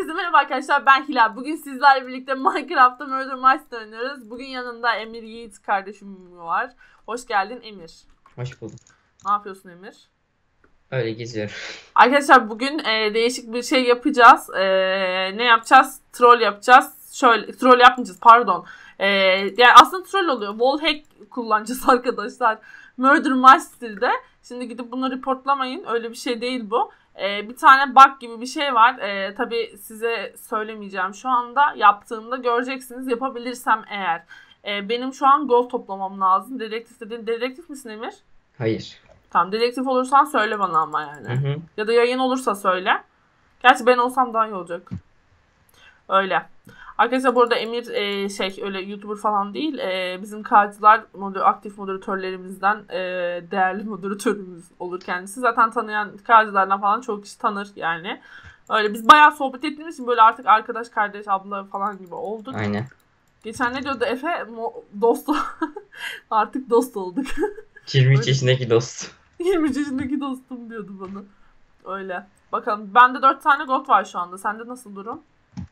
Herkese merhaba arkadaşlar ben Hilal. Bugün sizlerle birlikte Minecraft'ta Murder Mystery oynuyoruz. Bugün yanında Emir Yiğit kardeşim var. Hoş geldin Emir. Hoş bulduk. Ne yapıyorsun Emir? Öyle geziyorum. Arkadaşlar bugün e, değişik bir şey yapacağız. E, ne yapacağız? Troll yapacağız. Şöyle troll yapmayacağız pardon. E, yani aslında troll oluyor. Wallhack kullanacağız arkadaşlar. Murder Mystery'de. Şimdi gidip bunu reportlamayın. Öyle bir şey değil bu. Ee, bir tane bug gibi bir şey var. Ee, tabii size söylemeyeceğim şu anda. Yaptığımda göreceksiniz. Yapabilirsem eğer. Ee, benim şu an gol toplamam lazım. Dedektif dedin. Dedektif misin Emir? Hayır. Tamam dedektif olursan söyle bana ama yani. Hı hı. Ya da yayın olursa söyle. Gerçi ben olsam daha iyi olacak. Öyle. Arkadaşlar burada Emir e, şey öyle YouTuber falan değil. E, bizim katılar moder, aktif moderatörlerimizden e, değerli moderatörümüz olur kendisi. Zaten tanıyan katılardan falan çok kişi tanır yani. Öyle biz bayağı sohbet ettiğimiz için böyle artık arkadaş, kardeş, abla falan gibi olduk. Aynen. Geçen ne diyordu Efe? Dost artık dost olduk. 23 Öyle. yaşındaki dost. 23 yaşındaki dostum diyordu bana. Öyle. Bakalım. Bende 4 tane gold var şu anda. Sende nasıl durum?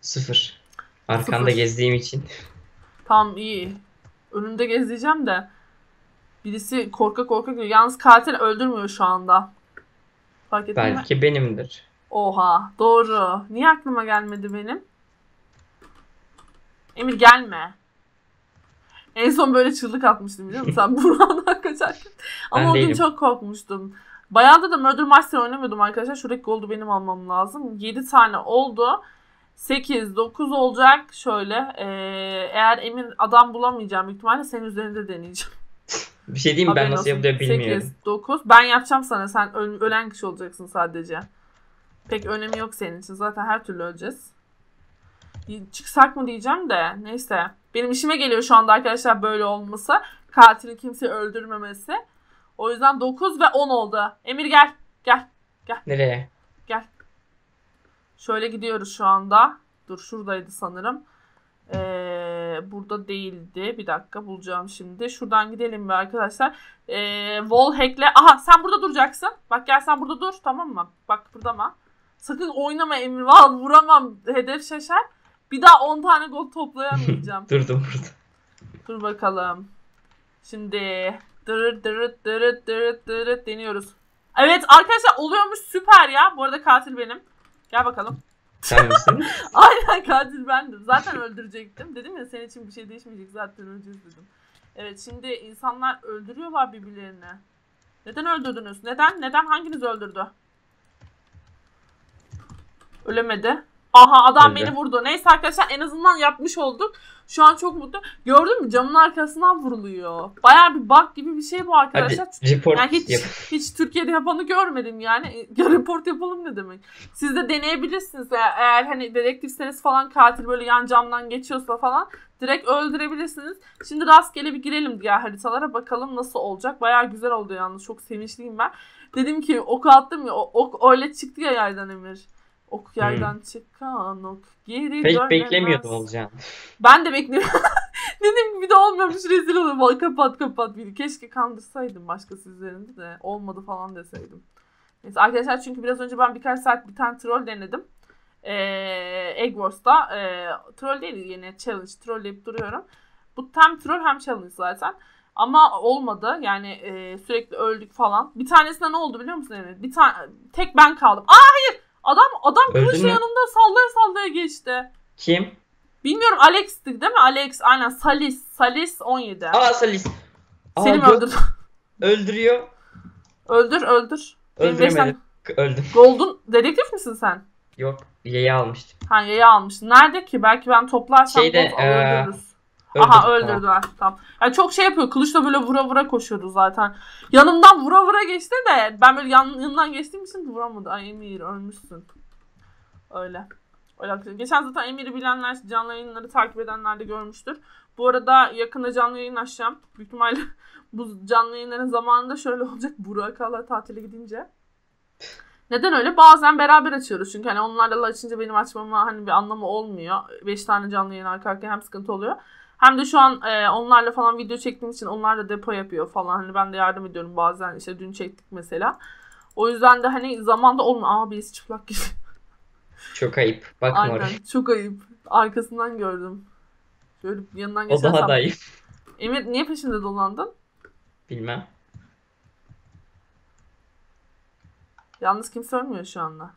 Sıfır. Arkanda Sıfır. gezdiğim için. Tamam iyi. Önünde gezeceğim de. Birisi korka korka geliyor. Yalnız katil öldürmüyor şu anda. Fark ettin mi? Belki benimdir. Oha doğru. Niye aklıma gelmedi benim? Emir gelme. En son böyle çığlık atmıştım biliyor musun? Sen Burhan'dan kaçarken. Ama Ben o gün değilim. çok korkmuştum. Bayağıdır da Murder Master oynamıyordum arkadaşlar. Şuradaki goldu benim almam lazım. 7 tane oldu. 8, 9 olacak. Şöyle. eee, eğer Emir adam bulamayacağım büyük ihtimalle senin üzerinde deneyeceğim. Bir şey diyeyim mi? ben Haberin nasıl olsun. yapılıyor bilmiyorum. 8, 9. Ben yapacağım sana. Sen öl- ölen kişi olacaksın sadece. Pek önemi yok senin için. Zaten her türlü öleceğiz. Çıksak mı diyeceğim de. Neyse. Benim işime geliyor şu anda arkadaşlar böyle olması. Katilin kimseyi öldürmemesi. O yüzden 9 ve 10 oldu. Emir gel. Gel. Nereye? Gel. Şöyle gidiyoruz şu anda. Dur şuradaydı sanırım. Ee, burada değildi. Bir dakika bulacağım şimdi. Şuradan gidelim bir arkadaşlar. Ee, wall hack'le. Aha sen burada duracaksın. Bak gel sen burada dur tamam mı? Bak burada mı? Sakın oynama Emir. Valla vuramam. Hedef şaşar. Bir daha 10 tane gol toplayamayacağım. Durdum burada. Dur bakalım. Şimdi dırırt dırırt dırırt dırırt dırırt deniyoruz. Evet arkadaşlar oluyormuş süper ya. Bu arada katil benim. Gel bakalım. Sen misin? Aynen katil bendim. Zaten öldürecektim. Dedim ya senin için bir şey değişmeyecek zaten öleceğiz dedim. Evet şimdi insanlar öldürüyorlar birbirlerini. Neden öldürdünüz? Neden? Neden? Hanginiz öldürdü? Ölemedi. Aha adam Öldü. beni vurdu. Neyse arkadaşlar en azından yapmış olduk. Şu an çok mutlu. Gördün mü camın arkasından vuruluyor. Baya bir bug gibi bir şey bu Hadi arkadaşlar. report Yani hiç yap. hiç Türkiye'de yapanı görmedim yani. Ya report yapalım ne demek? Siz de deneyebilirsiniz. Eğer, eğer hani dedektifseniz falan katil böyle yan camdan geçiyorsa falan direkt öldürebilirsiniz. Şimdi rastgele bir girelim diğer haritalara bakalım nasıl olacak. Baya güzel oldu yalnız. Çok sevinçliyim ben. Dedim ki ok attım ya. o- Ok öyle çıktı ya yaydan Emir. Ok yaydan çıkan ok geri Pek dönemez. beklemiyordum olacağını. Ben de bekliyorum. Dedim bir de olmuyormuş rezil olurum. Kapat kapat bir. Keşke kandırsaydım başkası üzerinde de olmadı falan deseydim. Neyse arkadaşlar çünkü biraz önce ben birkaç saat bir tane troll denedim. Ee, Egg Wars'ta. Ee, troll değil yine challenge. Trolleyip duruyorum. Bu hem troll hem challenge zaten. Ama olmadı. Yani e, sürekli öldük falan. Bir tanesinde ne oldu biliyor musun Emre? Bir tane tek ben kaldım. Aa hayır. Adam adam kılıçla yanımda sallaya sallaya geçti. Kim? Bilmiyorum Alex'ti değil mi? Alex aynen Salis. Salis 17. Aa Salis. Aa, Seni mi öldürdü? Öldürüyor. öldür öldür. Öldüremedim. Öldüm. Golden dedektif misin sen? Yok. Yayı almıştım. Ha yayı almışsın. Nerede ki? Belki ben toplarsam Şeyde, eee, öldürürüz. Aha Tamam. öldürdüler. Tamam. Yani çok şey yapıyor. Kılıçla böyle vura vura koşuyordu zaten. Yanımdan vura vura geçti de ben böyle yan, yanından geçtiğim için vuramadı. Ay Emir ölmüşsün. Öyle. Öyle. Geçen zaten Emir'i bilenler, canlı yayınları takip edenler de görmüştür. Bu arada yakında canlı yayın açacağım. Büyük ihtimalle bu canlı yayınların zamanında şöyle olacak. Burak Ala tatile gidince. Neden öyle? Bazen beraber açıyoruz. Çünkü hani onlarla açınca benim açmama hani bir anlamı olmuyor. 5 tane canlı yayın arka arkaya hem sıkıntı oluyor. Hem de şu an e, onlarla falan video çektiğim için onlar da depo yapıyor falan. Hani ben de yardım ediyorum bazen. İşte dün çektik mesela. O yüzden de hani zamanda olmuyor. Aa birisi çıplak gibi. Çok ayıp. Bakma Aynen. oraya. Çok ayıp. Arkasından gördüm. Şöyle yanından O geçersem. daha da ayıp. Emir niye peşinde dolandın? Bilmem. Yalnız kimse ölmüyor şu anda.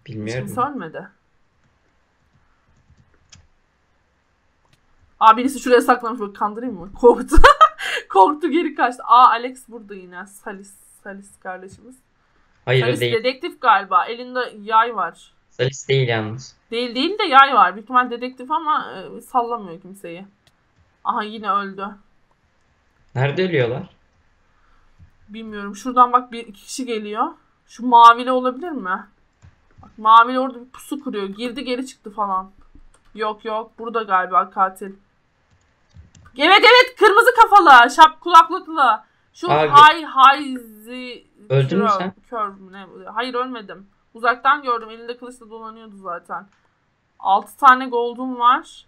Hiç Bilmiyorum. kimse ölmedi. Aa birisi şuraya saklamış bak kandırayım mı? Korktu. Korktu geri kaçtı. Aa Alex burada yine. Salis. Salis kardeşimiz. Hayır Salis değil. dedektif galiba. Elinde yay var. Salis değil yalnız. Değil değil de yay var. Büyük ihtimal dedektif ama e, sallamıyor kimseyi. Aha yine öldü. Nerede ölüyorlar? Bilmiyorum. Şuradan bak bir iki kişi geliyor. Şu mavili olabilir mi? Bak mavili orada bir pusu kuruyor. Girdi geri çıktı falan. Yok yok. Burada galiba katil. Evet evet. Kırmızı kafalı. Şap kulaklıklı. Şu Abi. hay hayzi. Öldün mü sen? Kör mü ne? Hayır ölmedim. Uzaktan gördüm. Elinde kılıçla dolanıyordu zaten. 6 tane gold'um var.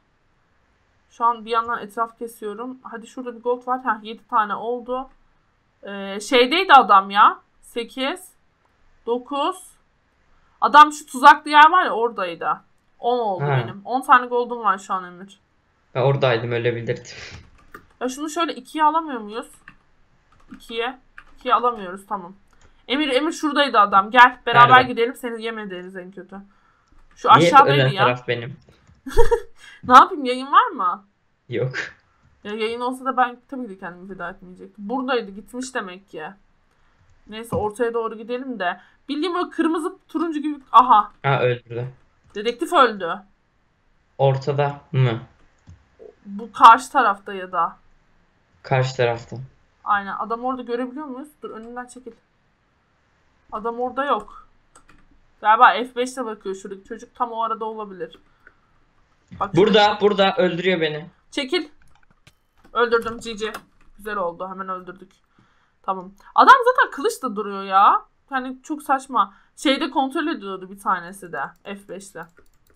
Şu an bir yandan etraf kesiyorum. Hadi şurada bir gold var. Heh 7 tane oldu. Ee, şeydeydi adam ya. 8 9 Adam şu tuzaklı yer var ya oradaydı. 10 oldu Ha. benim. 10 tane gold'um var şu an Emir. Ben oradaydım ölebilirdim. Ya şunu şöyle ikiye alamıyor muyuz? İkiye. İkiye alamıyoruz tamam. Emir Emir şuradaydı adam. Gel beraber Nerede? gidelim seni yem ederiz en kötü. Şu Niye aşağıdaydı ölen ya. taraf benim? Ne yapayım yayın var mı? Yok. Ya yayın olsa da ben tabii ki kendimi feda etmeyecektim. Buradaydı gitmiş demek ki. Neyse ortaya doğru gidelim de. Bildiğim böyle kırmızı turuncu gibi. Aha Ha öldürdü. dedektif öldü. Ortada mı? Bu karşı tarafta ya da. Karşı tarafta. Aynen adam orada görebiliyor muyuz? Dur önünden çekil. Adam orada yok. Galiba F5'te bakıyor şuradaki çocuk tam o arada olabilir. Bak Burada, burada öldürüyor beni. Çekil. Öldürdüm Cici. Güzel oldu. Hemen öldürdük. Tamam. Adam zaten kılıç da duruyor ya. Yani çok saçma. Şeyde kontrol ediyordu bir tanesi de. F5'te.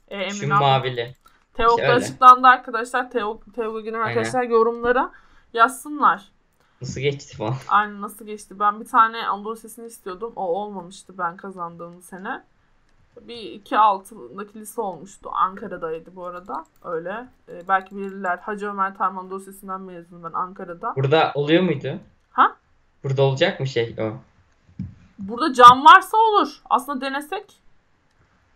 E, Emin Şu abi. mavili. Teok'ta Şöyle. açıklandı arkadaşlar. Teok, Teok'a Aynen. arkadaşlar yorumlara yazsınlar. Nasıl geçti falan. Aynen nasıl geçti. Ben bir tane Anadolu sesini istiyordum. O olmamıştı ben kazandığım sene. Bir iki altındaki lise olmuştu. Ankara'daydı bu arada. Öyle. Ee, belki bilirler. Hacı Ömer Tarman dosyasından mezunum ben Ankara'da. Burada oluyor muydu? Ha? Burada olacak mı şey o? Burada cam varsa olur. Aslında denesek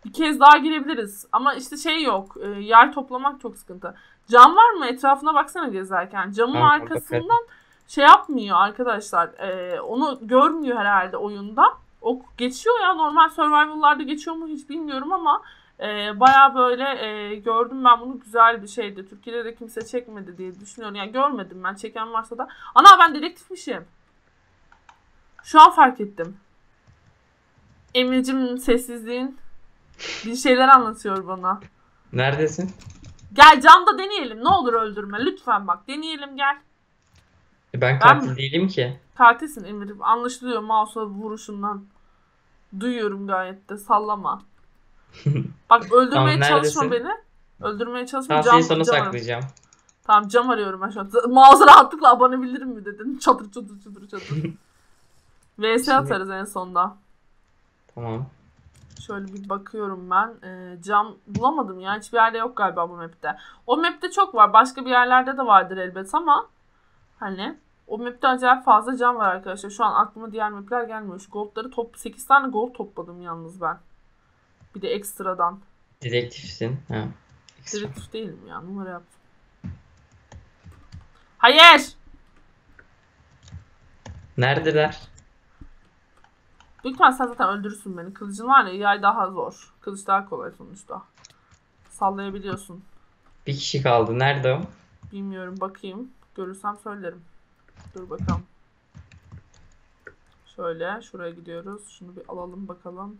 bir kez daha girebiliriz. Ama işte şey yok. E, yer toplamak çok sıkıntı. Cam var mı? Etrafına baksana gezerken. Camın Tamam, arkasından şey yapmıyor arkadaşlar. E, onu görmüyor herhalde oyunda. O geçiyor ya normal survival'larda geçiyor mu hiç bilmiyorum ama e, baya böyle e, gördüm ben bunu güzel bir şeydi. Türkiye'de de kimse çekmedi diye düşünüyorum. Yani görmedim ben çeken varsa da. Ana ben dedektifmişim. Şu an fark ettim. Emir'cim sessizliğin bir şeyler anlatıyor bana. Neredesin? Gel camda deneyelim. Ne olur öldürme. Lütfen bak. Deneyelim gel. E Ben Ben katil mi? değilim ki. Katilsin Emir. Anlaşılıyor mouse'a vuruşundan. Duyuyorum gayet de. Sallama. Bak öldürmeye Tamam, çalışma beni. Öldürmeye çalışma. Sona cam arıyorum. saklayacağım. Tamam cam arıyorum ben şu an. Mouse'a rahatlıkla abanabilirim mi dedin. Çatır çatır çatır çatır. VS atarız en sonda. Tamam. Şöyle bir bakıyorum ben. Ee, cam bulamadım ya. Hiçbir yerde yok galiba bu map'te. O map'te çok var. Başka bir yerlerde de vardır elbet ama hani o map'te acayip fazla cam var arkadaşlar. Şu an aklıma diğer map'ler gelmiyor. Şu goldları top 8 tane gold topladım yalnız ben. Bir de ekstradan. Dedektifsin. Ha. Ekstra. Dedektif değilim ya. Numara yaptım. Hayır! Neredeler? İhtimalle sen zaten öldürürsün beni. Kılıcın var ya yay daha zor. Kılıç daha kolay sonuçta. Sallayabiliyorsun. Bir kişi kaldı. Nerede o? Bilmiyorum bakayım. Görürsem söylerim. Dur bakalım. Şöyle şuraya gidiyoruz. Şunu bir alalım bakalım.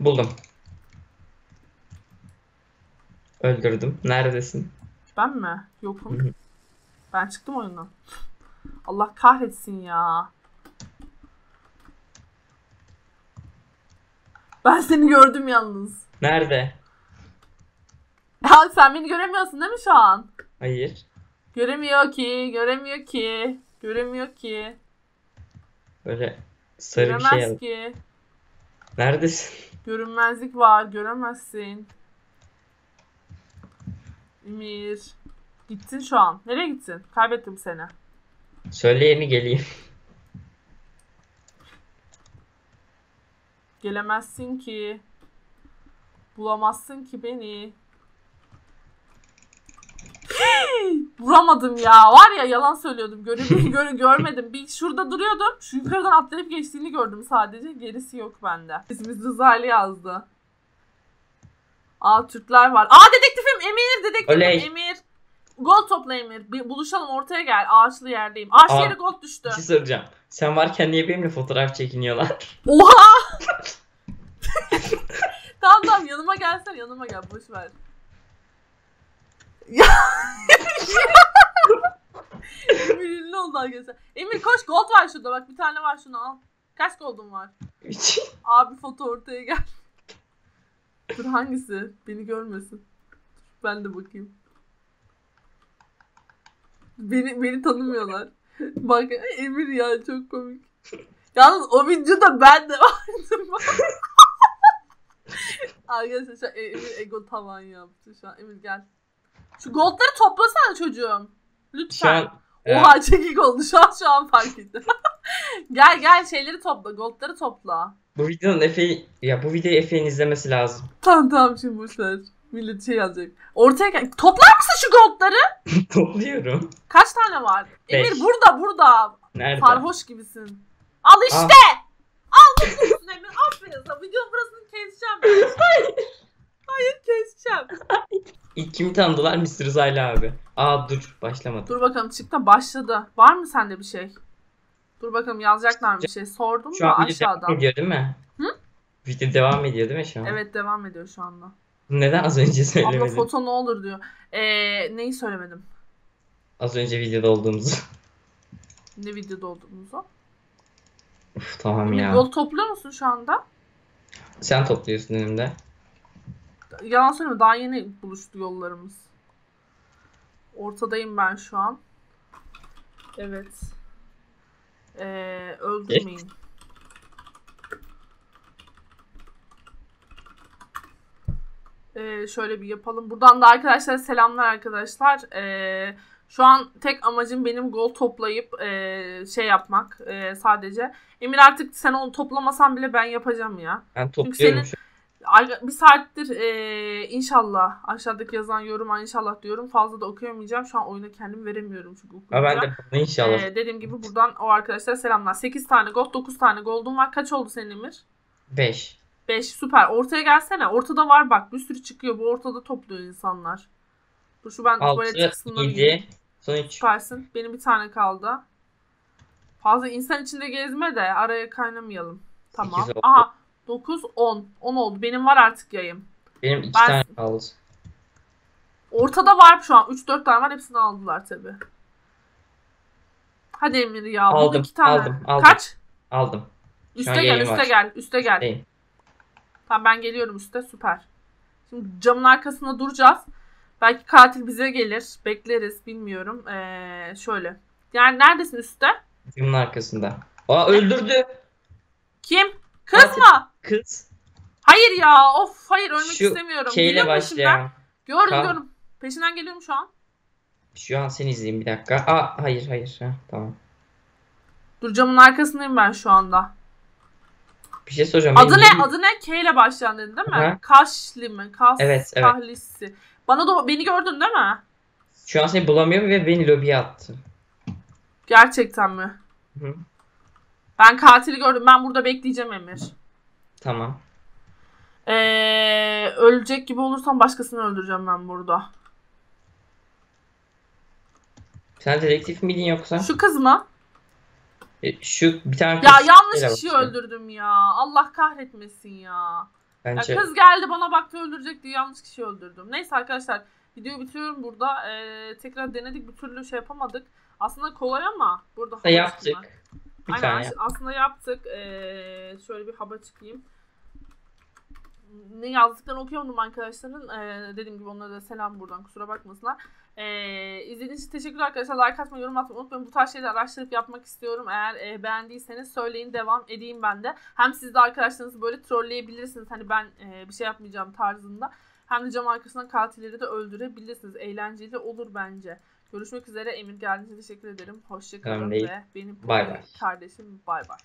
Buldum. Öldürdüm. Neredesin? Ben mi? Yokum. Ben çıktım oyundan. Allah kahretsin ya. Ben seni gördüm yalnız. Nerede? Ya sen beni göremiyorsun değil mi şu an? Hayır. Göremiyor ki, göremiyor ki, göremiyor ki, Böyle sarı bir şey göremez yap- ki. Neredesin? Görünmezlik var. Göremezsin. Emir. Gittin şu an. Nereye gittin? Kaybettim seni. Söyle yeni geleyim. Gelemezsin ki. Bulamazsın ki beni. Vuramadım ya. Var ya yalan söylüyordum. Göre, göre, görmedim. Bir şurada duruyordum. Şu yukarıdan atlayıp geçtiğini gördüm sadece. Gerisi yok bende. İsmimiz Rızali yazdı. Aa Türkler var. Aa dedektifim Emir. Dedektifim Oley. Emir. Gol topla Emir. Bir buluşalım ortaya gel. Ağaçlı yerdeyim. Ağaçlı Aa. yere gol düştü. Bir şey soracağım. Sen varken niye benimle fotoğraf çekiniyorlar? Oha! tamam tamam yanıma gelsene yanıma gel boş ver. Ya. Emir ünlü oldu arkadaşlar. Emir koş gold var şurada bak bir tane var şunu al. Kaç gold'un var? Üç. Abi foto ortaya gel. Dur hangisi? Beni görmesin. Ben de bakayım. Beni beni tanımıyorlar. Bak Emir ya çok komik. Yalnız o videoda ben de vardım. Arkadaşlar şu an Emir ego tavan yaptı şu an. Emir gel. Şu goldları toplasana çocuğum. Şu Lütfen. an e, Oha çekik oldu şu an şu an fark ettim. gel gel şeyleri topla. Goldları topla. bu videonun Efe'yi ya bu videoyu Efe'nin izlemesi lazım. Tamam tamam şimdi boşver. Millet şey yazacak. Ortaya gel. Toplar mısın şu goldları? Topluyorum. Kaç tane var? Beş. Emir burada burada. Nerede? Sarhoş gibisin. Al işte. Al mutlusun Emir. Aferin sana. Videonun burasını keseceğim. ben. Hayır keseceğim. İlk kimi tanıdılar? Mr. Rızaylı abi. Aa dur başlamadı. Dur bakalım çıktı başladı. Var mı sende bir şey? Dur bakalım yazacaklar mı bir şey? Sordum Şu da an aşağıdan. devam ediyor değil mi? Hı? Video devam ediyor değil mi şu an? Evet devam ediyor şu anda. Neden az önce Abla söylemedin? foto ne olur diyor. Ee, neyi söylemedim? Az önce videoda olduğumuzu. Ne videoda olduğumuzu. Uf, tamam ya. gol topluyor musun şu anda? Sen topluyorsun önümde. Yalan söyleme daha yeni buluştu yollarımız. Ortadayım ben şu an. Evet. Ee, öldürmeyin. Ee, şöyle bir yapalım. Buradan da arkadaşlar selamlar arkadaşlar. Ee, şu an tek amacım benim gol toplayıp ee, şey yapmak ee, sadece. Emir artık sen onu toplamasan bile ben yapacağım ya. Ben topluyorum senin- şu Ay- Bir saattir eee, inşallah aşağıdaki yazan yoruma inşallah diyorum. Fazla da okuyamayacağım. Şu an oyuna kendimi veremiyorum çünkü Ama ben de inşallah. Eee, dediğim gibi buradan o arkadaşlara selamlar. 8 tane gold 9 tane gold'un var. Kaç oldu senin Emir? 5. 5 süper. Ortaya gelsene. Ortada var bak bir sürü çıkıyor. Bu ortada topluyor insanlar. Dur şu ben 6, tuvalet kısmına bir gireyim. 7, son 3. Süpersin. Benim bir tane kaldı. Fazla insan içinde gezme de araya kaynamayalım. Tamam. Aha 9 10. 10 oldu. Benim var artık yayım. Benim 2 Ben- tane kaldı. Ortada var şu an. 3-4 tane var. Hepsini aldılar tabi. Hadi Emir ya. Aldım, iki tane. aldım, aldım. Kaç? Aldım. Üste gel, üste var. gel, üste gel. Değil. Tamam ben geliyorum üste. Süper. Şimdi camın arkasında duracağız. Belki katil bize gelir. Bekleriz. Bilmiyorum. Ee, şöyle. Yani neredesin üstte? Camın arkasında. Aa öldürdü. Kim? Kız Katil. mı? Kız. Hayır ya. Of hayır ölmek Şu istemiyorum. Geliyor peşimden. başlayan. Gördüm Tamam. gördüm. Peşinden geliyorum şu an. Şu an seni izleyeyim bir dakika. Aa hayır hayır. Ha, tamam. Dur camın arkasındayım ben şu anda. Bir şey soracağım. Adı ne? Adı ne? K ile başlayan dedin değil mi? Aha. Kaşli mi? Kas, Evet, evet. Kahlisi. Bana da beni gördün değil mi? Şu an seni bulamıyorum ve beni lobiye attı. Gerçekten mi? Hı. Ben katili gördüm. Ben burada bekleyeceğim Emir. Tamam. Ee, ölecek gibi olursam başkasını öldüreceğim ben burada. Sen dedektif miydin yoksa? Şu kız mı? E, Şu bir tane Ya yanlış kişiyi öldürdüm ya. Allah kahretmesin ya. Ya Bence kız geldi bana baktı öldürecek diye yanlış kişiyi öldürdüm. Neyse arkadaşlar videoyu bitiriyorum burada. Ee, tekrar denedik bir türlü şey yapamadık. Aslında kolay ama burada da hava yaptık. çıkma. Bir Aynen tane. as- aslında yaptık. Ee, şöyle bir haba çıkayım. Ne yazdıklarını okuyamadım arkadaşların. Ee, dediğim gibi onlara da selam buradan kusura bakmasınlar. Ee, izlediğiniz için teşekkürler arkadaşlar. Like atmayı, yorum atmayı unutmayın. Bu tarz şeyleri araştırıp yapmak istiyorum. Eğer e, beğendiyseniz söyleyin devam edeyim ben de. Hem siz de arkadaşlarınızı böyle trolleyebilirsiniz. Hani ben e, bir şey yapmayacağım tarzında. Hem de cam arkasından katilleri de öldürebilirsiniz. Eğlenceli olur bence. Görüşmek üzere. Emir geldiğiniz için teşekkür ederim. Hoşçakalın ve benim Bay bay. kardeşim bay bay.